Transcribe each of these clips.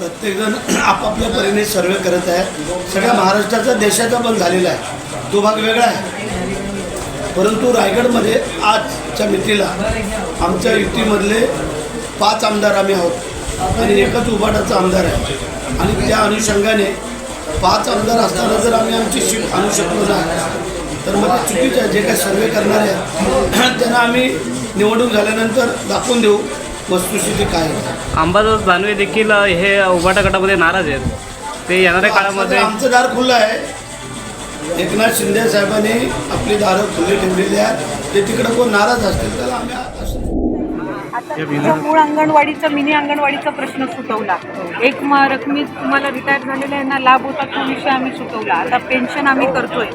प्रत्येकजण आपापल्या परीने सर्वे करत आहे. सगळ्या महाराष्ट्राचा देशाचा पण झालेला आहे. तो भाग वेगळा आहे. परंतु रायगडमध्ये आजच्या मितीला आमच्या युतीमधले पाच आमदार आम्ही आहोत. आणि एकच उभाटाचा आमदार आहे. आणि त्या अनुषंगाने पाच आमदार असताना जर आम्ही आमची शिफ्ट आणू शकलो नाही तर मग ते चुकीचं आहे. जे काही सर्वे करणारे आहेत त्यांना आम्ही निवडणूक झाल्यानंतर दाखवून देऊ. वस्तुस्थिती काय आहे? अंबादास दानवे देखील हे उभाटा गटामध्ये नाराज आहेत. ते येणाऱ्या काळामध्ये आमचं दार खुलं आहे. एकनाथ शिंदे साहेबांनी आपली दारं खुली ठेवलेली आहेत. ते तिकडे कोण नाराज असतील त्याला आम्ही असं मूळ अंगणवाडीचा मिनी अंगणवाडीचा प्रश्न सुटवला. एक म रकमी तुम्हाला रिटायर झालेल्या यांना लाभ होता तो विषय आम्ही सुटवला. आता पेन्शन आम्ही करतोय.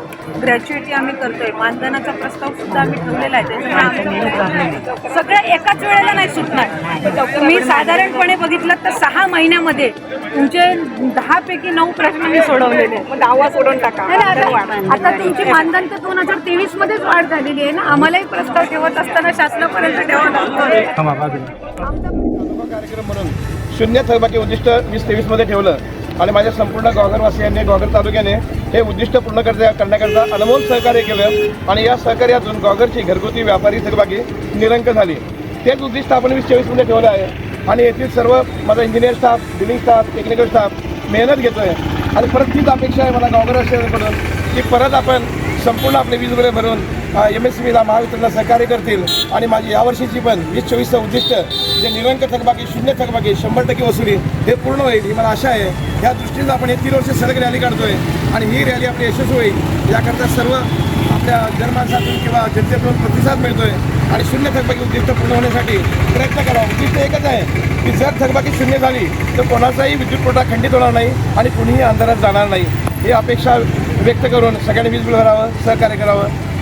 ग्रॅच्युएटी आम्ही करतोय. मानधनाचा प्रस्ताव सुद्धा आम्ही ठेवलेला आहे. त्याच्यामुळे सगळं एकाच वेळेला नाही सुटणार. तुम्ही साधारणपणे बघितलं तर सहा महिन्यामध्ये तुमचे दहा पैकी नऊ प्रश्न मी सोडवलेले. दहावा सोडून टाका. आता तुमची मानधन तर दोन हजार तेवीस मध्येच वाढ झालेली आहे ना? आम्हालाही प्रस्ताव ठेवत असताना शासनापर्यंत ठेवावं लागतं कार्यक्रम म्हणून शून्य थकबाकी उद्दिष्ट वीस तेवीसमध्ये ठेवलं. आणि माझ्या संपूर्ण गॉगरवासियांनी गॉगर तालुक्याने हे उद्दिष्ट पूर्ण करण्या करण्याकरता अनमोल सहकार्य केलं. आणि या सहकार्यातून गॉगरची घरगुती व्यापारी थकबाकी निरंक झाली. तेच उद्दिष्ट आपण वीस चोवीसमध्ये ठेवलं आहे. आणि येथील सर्व माझा engineer staff billing staff technical staff मेहनत घेतो आहे आणि परत तीच अपेक्षा आहे मला गॉगरवासियांकडून की परत आपण संपूर्ण आपले वीज बिले भरून एम एस बीला महावितरणला सहकार्य करतील. आणि माझी यावर्षीची पण वीस चोवीसचं उद्दिष्ट जे निरंक थकबाकी शून्य थकबाकी शंभर टक्के वसुली हे पूर्ण होईल. ही मला आशा आहे. ह्या दृष्टीनं आपण हे तीन वर्ष सलग रॅली काढतोय. आणि ही रॅली आपली यशस्वी होईल. याकरता सर्व आपल्या जनमानसातून किंवा जनतेतून प्रतिसाद मिळतोय. आणि शून्य थकबाकी उद्दिष्ट पूर्ण होण्यासाठी प्रयत्न करा. उद्दिष्ट एकच आहे की जर थकबाकी शून्य झाली तर कोणाचाही विद्युत पुरवठा खंडित होणार नाही आणि कुणीही अंधारात जाणार नाही. ही अपेक्षा व्यक्त करून सगळ्यांनी वीज बिल भरावं सहकार्य करावं.